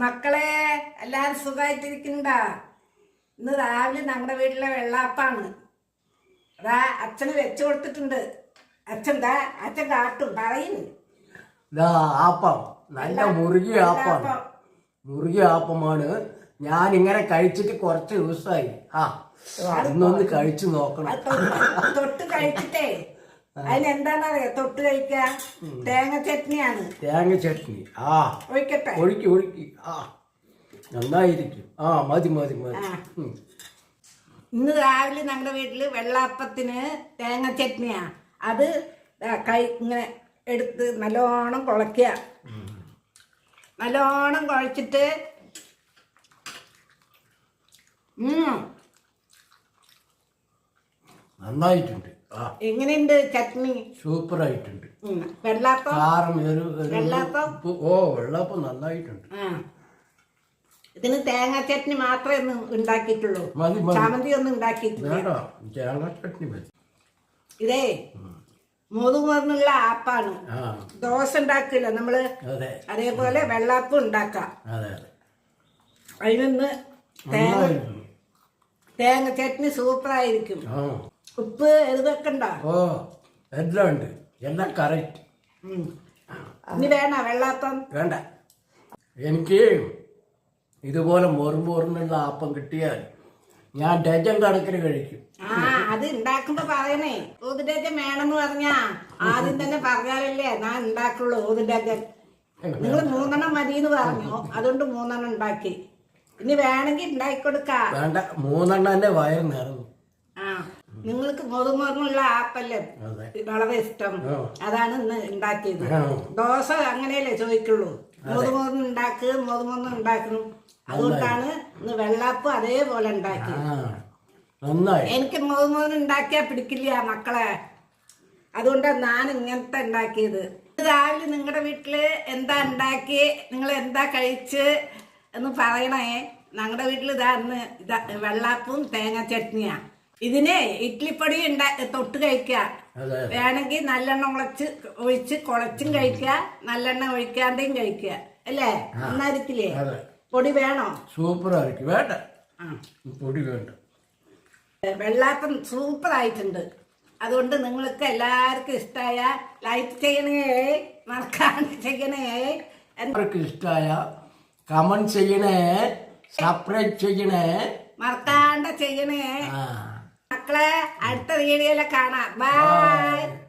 മക്കളെ എല്ലാരും സുഖമായിട്ടിരിക്കണ്ട ഇന്ന് രാവിലെ ഞങ്ങളുടെ വീട്ടിലെ വെള്ളാപ്പാണ്. അതാ അച്ഛന് വെച്ചു കൊടുത്തിട്ടുണ്ട്. അച്ഛൻ ദാ അച്ഛൻ കാട്ടും പറയുന്നു ആപ്പം. നല്ല മുറുകിയ ആപ്പം. മുറുകിയ ആപ്പമാണ്. ഞാൻ ഇങ്ങനെ കഴിച്ചിട്ട് കുറച്ച് ദിവസമായി ആ ഇന്നൊന്ന് കഴിച്ചു നോക്കണം. തൊട്ട് കഴിച്ചിട്ടേ അതിനെന്താണെന്നറിയോ തൊട്ട് കഴിക്ക. തേങ്ങ ചട്നിയാണ്. തേങ്ങ ചട്നി. ആ. ഒഴിക്കട്ടെ. ഒഴുക്കി ഒഴുക്കി. ആ. നന്നായിരിക്കും. ആ മതി മതി മതി. ഇന്ന് രാവിലെ ഞങ്ങളുടെ വീട്ടിൽ വെള്ളാപ്പത്തിന് തേങ്ങ ചട്നിയാ. അത് കൈ ഇങ്ങനെ എടുത്ത് നല്ലോണം കുഴക്കുക നല്ലോണം കുഴച്ചിട്ട് നന്നായിട്ടുണ്ട്. എങ്ങനെയുണ്ട് ചട്നി? സൂപ്പർ ആയിട്ടുണ്ട് വെള്ളാപ്പം? ഒരു വെള്ളാപ്പം? ഓ വെള്ളപ്പം നന്നായിട്ടുണ്ട്. ഇതിന് തേങ്ങ ചട്നി മാത്രമേ ഒന്ന് ഉണ്ടാക്കിയിട്ടുള്ളൂ. ചാമന്തി ഒന്നും ഉണ്ടാക്കിയിട്ടില്ല. വേണ്ട. തേങ്ങ ചട്നി മതി. ഇതേ മുതുമുറിനുള്ള ആപ്പാണ്. ദോശ ഉണ്ടാക്കില്ല. നമ്മൾ അതേപോലെ വെള്ളാപ്പം ഉണ്ടാക്കാം. അതെ അതെ. അതിനൊന്ന് തേങ്ങ തേങ്ങ ചട്നി സൂപ്പറായിരിക്കും. ഉപ്പ് ഉണ്ടോ ഓ എല്ലാം ഉണ്ട്. എല്ലാം കറക്റ്റ്. ഇനി വേണോ വെള്ളാപ്പം? വേണ്ട. എനിക്ക് ഇതുപോലെ മോറുമോറിനുള്ള ആപ്പം കിട്ടിയാൽ ഞാൻ ഡജൻ കണക്കിന് കഴിക്കും. ആ അത് ഉണ്ടാക്കുമ്പോ പറയണേ. ഊതിന്റെജൻ വേണമെന്ന് പറഞ്ഞാ ആദ്യം തന്നെ പറഞ്ഞാലല്ലേ ഞാൻ ഉണ്ടാക്കുള്ളൂ ഊതിന്റെജൻ നിങ്ങൾ മൂന്നെണ്ണം മതി എന്ന് പറഞ്ഞു. അതുകൊണ്ട് മൂന്നെണ്ണം ഉണ്ടാക്കി ഇനി വേണമെങ്കിൽ ഉണ്ടാക്കിക്കൊടുക്കാം വേണ്ട. മൂന്നെണ്ണം തന്നെ വയറ് നിറഞ്ഞു. ആ. നിങ്ങൾക്ക് മുതുമുറിനുള്ള ആപ്പല്ലേ? വളരെ ഇഷ്ടം. അതാണ് ഇന്ന് ഉണ്ടാക്കിയത്. ദോശ അങ്ങനെയല്ലേ ചോദിക്കുള്ളൂ. മുതുമുറിന് ഉണ്ടാക്കുക മുതുമുറിന് ഉണ്ടാക്കണം. അതുകൊണ്ടാണ് ഇന്ന് വെള്ളാപ്പം അതേപോലെ ഉണ്ടാക്കി എനിക്ക് മുതുമുറിന് ഉണ്ടാക്കിയാ പിടിക്കില്ല മക്കളെ. അതുകൊണ്ടാണ് ഞാൻ ഇങ്ങനത്തെ ഉണ്ടാക്കിയത്. രാവിലെ നിങ്ങളുടെ വീട്ടിൽ എന്താ ഉണ്ടാക്കി നിങ്ങൾ എന്താ കഴിച്ച് എന്ന് പറയണേ. ഞങ്ങളുടെ വീട്ടിൽ ഇതാ ഇന്ന് ഇതാ വെള്ളാപ്പും തേങ്ങ ചട്നിയാ. ഇതിനെ ഇഡ്ലിപ്പൊടി ഉണ്ടാ തൊട്ട് കഴിക്കുക അതെ വേണമെങ്കിൽ നല്ലെണ്ണ ഉളച്ച് ഒഴിച്ച് കുളച്ചും കഴിക്കുക നല്ലെണ്ണ ഒഴിക്കാതെയും കഴിക്കുക അല്ലേ? നന്നായിരിക്കില്ലേ? പൊടി വേണോ? സൂപ്പർ ആയിരിക്കും വേണ്ട പൊടി വേണ്ട. വെള്ളാപ്പം സൂപ്പർ ആയിട്ടുണ്ട് അതുകൊണ്ട് നിങ്ങൾക്ക് എല്ലാവർക്കും ഇഷ്ടമായ ലൈക്ക് ചെയ്യണേ മറക്കാണ്ട് ചെയ്യണേ. എല്ലാവർക്കും ഇഷ്ടമായ കമന്റ് ചെയ്യണേ സബ്സ്ക്രൈബ് ചെയ്യണേ. മറക്കാണ്ട് ചെയ്യണേ. മക്കളെ അടുത്ത വീഡിയോയിലെ കാണാം. ബൈ